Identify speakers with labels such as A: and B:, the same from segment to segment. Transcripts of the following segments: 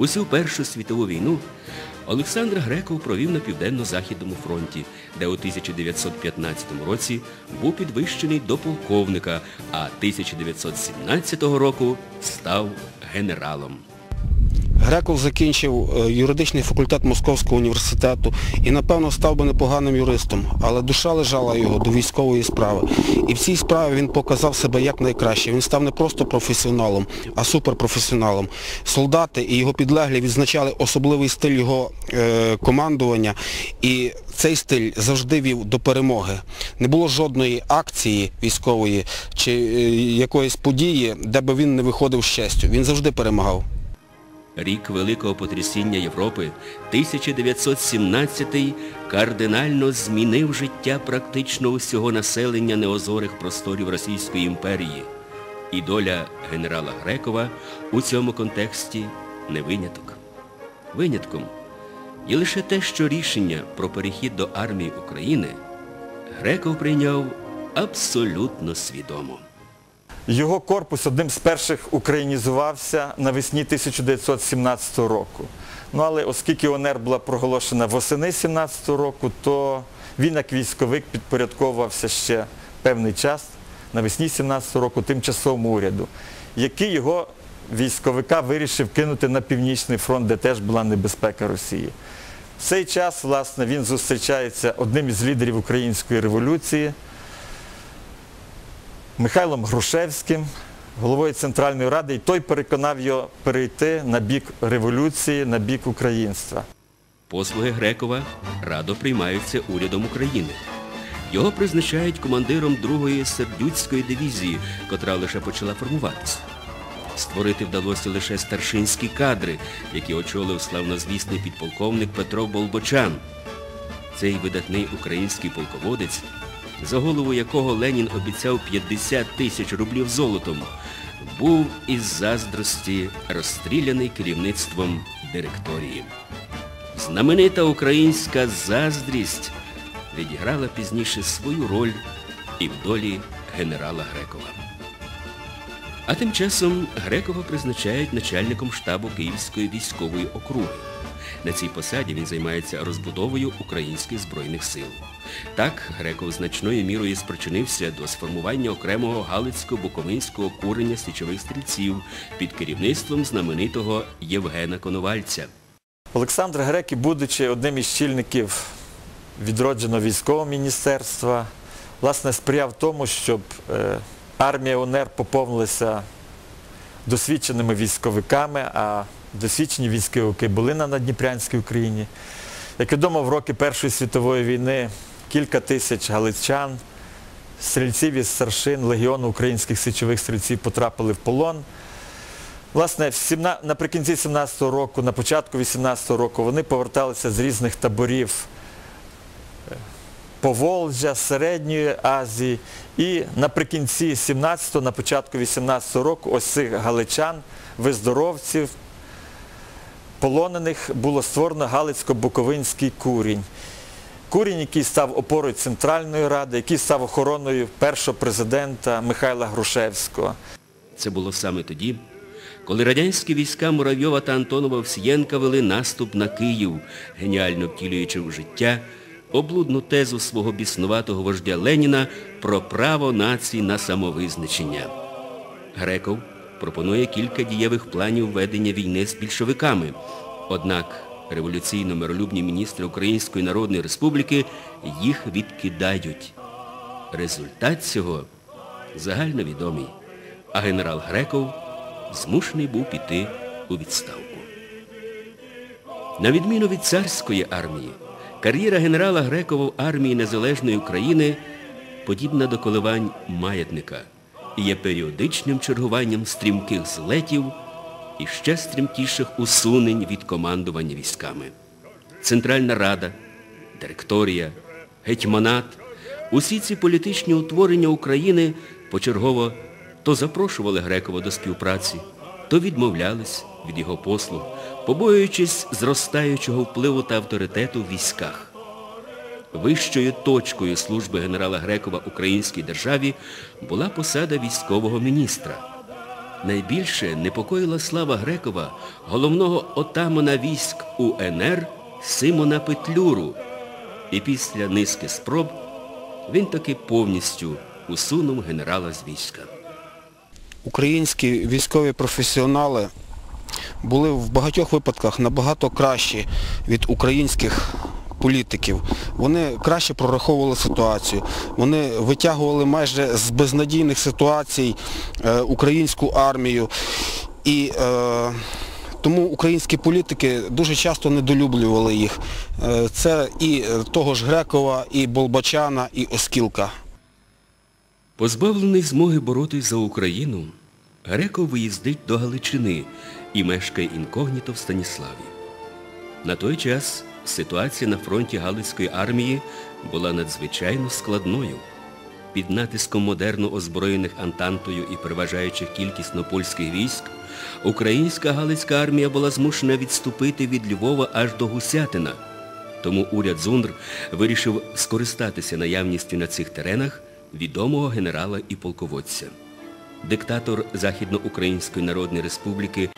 A: Усю Першу світову війну Олександр Греков провів на Південно-Західному фронті, де у 1915 році був підвищений до полковника, а 1917 року став генералом.
B: Греков закінчив е, юридичний факультет Московського університету і, напевно, став би непоганим юристом, але душа лежала його до військової справи. І в цій справі він показав себе як найкраще. Він став не просто професіоналом, а суперпрофесіоналом. Солдати і його підлеглі відзначали особливий стиль його е, командування, і цей стиль завжди вів до перемоги. Не було жодної акції військової чи е, якоїсь події, де би він не виходив з честю. Він завжди перемагав.
A: Рік Великого потрясіння Європи, 1917 кардинально змінив життя практично усього населення неозорих просторів Російської імперії. І доля генерала Грекова у цьому контексті не виняток. Винятком є лише те, що рішення про перехід до армії України Греков прийняв абсолютно свідомо.
C: Його корпус одним з перших українізувався навесні 1917 року. Ну, але оскільки ОНР була проголошена восени 17 року, то він як військовик підпорядковувався ще певний час навесні 17 року тимчасовому уряду, який його військовика вирішив кинути на Північний фронт, де теж була небезпека Росії. В цей час, власне, він зустрічається одним із лідерів української революції. Михайлом Грушевським, головою Центральної Ради, і той переконав його перейти на бік революції, на бік українства.
A: Послуги Грекова радо приймаються урядом України. Його призначають командиром 2-ї Сердюцької дивізії, котра лише почала формуватися. Створити вдалося лише старшинські кадри, які очолив славнозвісний підполковник Петро Болбочан. Цей видатний український полководець, за голову якого Ленін обіцяв 50 тисяч рублів золотом, був із заздрості розстріляний керівництвом директорії. Знаменита українська заздрість відіграла пізніше свою роль і в долі генерала Грекова. А тим часом Грекова призначають начальником штабу Київської військової округи. На цій посаді він займається розбудовою українських Збройних сил. Так, Греков значною мірою спричинився до сформування окремого Галицько-Буковинського курення січових стрільців під керівництвом знаменитого Євгена Коновальця.
C: Олександр Греків, будучи одним із чільників відродженого військового міністерства, власне, сприяв тому, щоб е, армія УНР поповнилася досвідченими військовиками, а досвідчені військовики були на Надніпрянській Україні. Як відомо, в роки Першої світової війни кілька тисяч галичан, стрільців із старшин, легіону українських січових стрільців потрапили в полон. Власне, наприкінці 17-го року, на початку 18-го року вони поверталися з різних таборів е, Поволжя, Середньої Азії. І наприкінці 17-го, на початку 18-го року ось цих галичан, виздоровців, полонених було створено Галицько-Буковинський курінь. Курінь, який став опорою Центральної Ради, який став охороною першого президента Михайла Грушевського.
A: Це було саме тоді, коли радянські війська Муравйова та Антонова Овсієнка вели наступ на Київ, геніально втілюючи в життя облудну тезу свого біснуватого вождя Леніна про право націй на самовизначення. Греков пропонує кілька дієвих планів ведення війни з більшовиками. Однак революційно миролюбні міністри Української Народної Республіки їх відкидають. Результат цього загальновідомий, а генерал Греков змушений був піти у відставку. На відміну від царської армії, кар'єра генерала Грекова в армії Незалежної України подібна до коливань маятника і є періодичним чергуванням стрімких злетів і ще стрімкіших усунень від командування військами. Центральна Рада, директорія, гетьманат, усі ці політичні утворення України почергово то запрошували Грекова до співпраці, то відмовлялись від його послуг, побоюючись зростаючого впливу та авторитету в військах. Вищою точкою служби генерала Грекова українській державі була посада військового міністра. Найбільше непокоїла слава Грекова головного отамана військ УНР Симона Петлюру. І після низки спроб він таки повністю усунув генерала з війська.
B: Українські військові професіонали були в багатьох випадках набагато кращі від українських політиків. Вони краще прораховували ситуацію. Вони витягували майже з безнадійних ситуацій е, українську армію. І е, тому українські політики дуже часто недолюблювали їх. Е, це і того ж Грекова, і Болбачана, і Оскілка.
A: Позбавлений змоги боротись за Україну, Греков виїздить до Галичини і мешкає інкогніто в Станіславі. На той час ситуація на фронті Галицької армії була надзвичайно складною. Під натиском модерно озброєних Антантою і переважаючих кількісно польських військ, українська Галицька армія була змушена відступити від Львова аж до Гусятина. Тому уряд Зундр вирішив скористатися наявністю на цих теренах відомого генерала і полководця. Диктатор Західноукраїнської Народної Республіки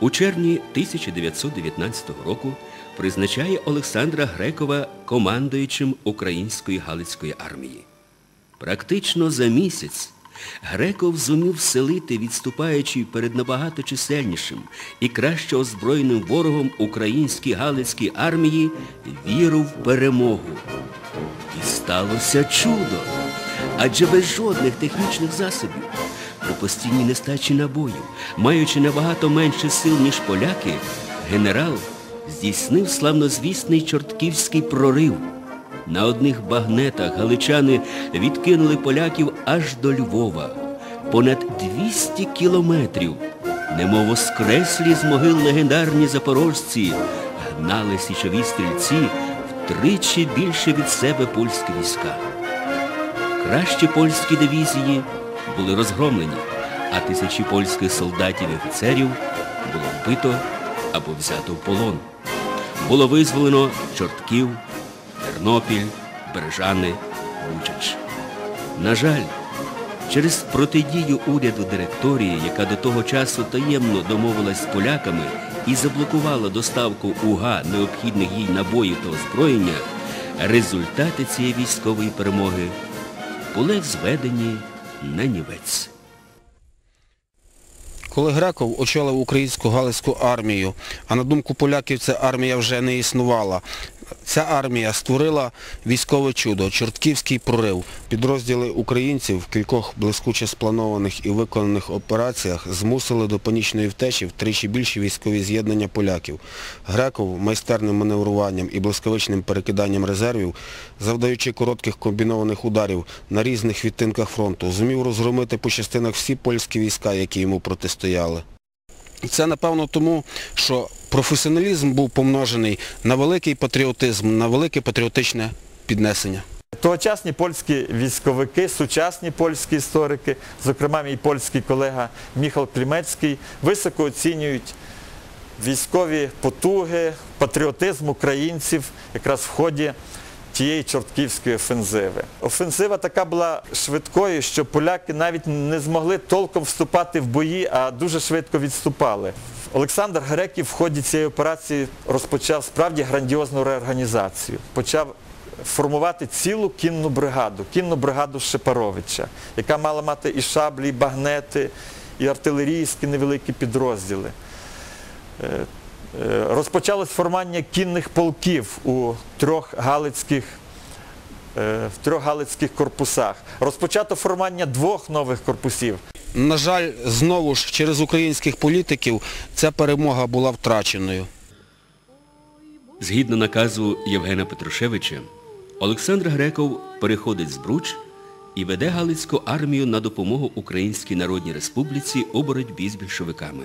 A: у червні 1919 року призначає Олександра Грекова командуючим Української Галицької армії. Практично за місяць Греков зумів вселити, відступаючи перед набагато чисельнішим і краще озброєним ворогом українській Галицькій армії віру в перемогу. І сталося чудо. Адже без жодних технічних засобів, при постійній нестачі набоїв, маючи набагато менше сил, ніж поляки, генерал здійснив славнозвісний чортківський прорив. На одних багнетах галичани відкинули поляків аж до Львова. Понад 200 кілометрів, немов воскреслі з могил легендарні запорожці, гнали січові стрільці втричі більше від себе польські війська. Кращі польські дивізії були розгромлені, а тисячі польських солдатів і офіцерів було вбито або взято в полон. Було визволено Чортків, Тернопіль, Бережани, Бучач. На жаль, через протидію уряду директорії, яка до того часу таємно домовилась з поляками і заблокувала доставку УГА необхідних їй набоїв та озброєння, результати цієї військової перемоги були зведені на нівець.
B: Коли Греков очолив українську галицьку армію, а на думку поляків ця армія вже не існувала, ця армія створила військове чудо, Чортківський прорив. Підрозділи українців в кількох блискуче спланованих і виконаних операціях змусили до панічної втечі втричі більші військові з'єднання поляків. Греков майстерним маневруванням і блискавичним перекиданням резервів, завдаючи коротких комбінованих ударів на різних відтинках фронту, зумів розгромити по частинах всі польські війська, які йому протистояли. Це, напевно, тому, що професіоналізм був помножений на великий патріотизм, на велике патріотичне піднесення.
C: Тогочасні польські військовики, сучасні польські історики, зокрема мій польський колега Міхал Клімецький, високо оцінюють військові потуги, патріотизм українців якраз в ході тієї чортківської офензиви. Офензива така була швидкою, що поляки навіть не змогли толком вступати в бої, а дуже швидко відступали. Олександр Греків в ході цієї операції розпочав справді грандіозну реорганізацію. Почав формувати цілу кінну бригаду, кінну бригаду Шепаровича, яка мала мати і шаблі, і багнети, і артилерійські невеликі підрозділи. Е, Розпочалось формування кінних полків у трьох галицьких, е, в трьох галицьких корпусах. Розпочато формування двох нових корпусів.
B: На жаль, знову ж через українських політиків ця перемога була втраченою.
A: Згідно наказу Євгена Петрушевича, Олександр Греков переходить з Бруч і веде Галицьку армію на допомогу Українській Народній Республіці у боротьбі з більшовиками.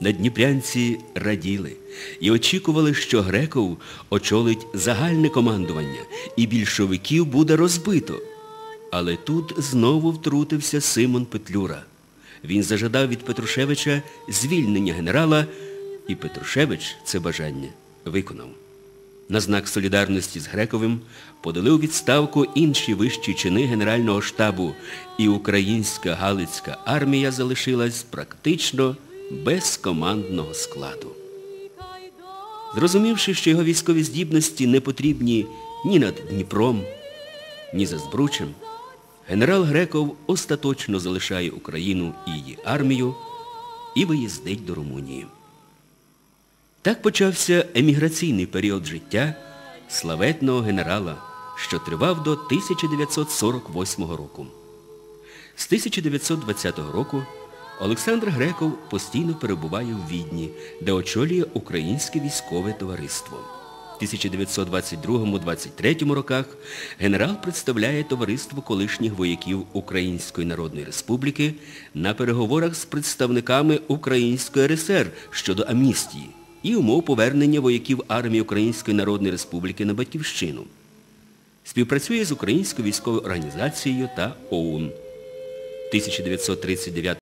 A: Надніпрянці раділи і очікували, що Греков очолить загальне командування і більшовиків буде розбито. Але тут знову втрутився Симон Петлюра. Він зажадав від Петрушевича звільнення генерала, і Петрушевич це бажання виконав. На знак солідарності з Грековим подали у відставку інші вищі чини Генерального штабу, і українська Галицька армія залишилась практично без командного складу. Зрозумівши, що його військові здібності не потрібні ні над Дніпром, ні за Збручем, генерал Греков остаточно залишає Україну і її армію і виїздить до Румунії. Так почався еміграційний період життя славетного генерала, що тривав до 1948 року. З 1920 року Олександр Греков постійно перебуває в Відні, де очолює Українське військове товариство. В 1922-23 роках генерал представляє товариство колишніх вояків Української Народної Республіки на переговорах з представниками Української РСР щодо амністії і умов повернення вояків армії Української Народної Республіки на Батьківщину. Співпрацює з Українською військовою організацією та ОУН. 1939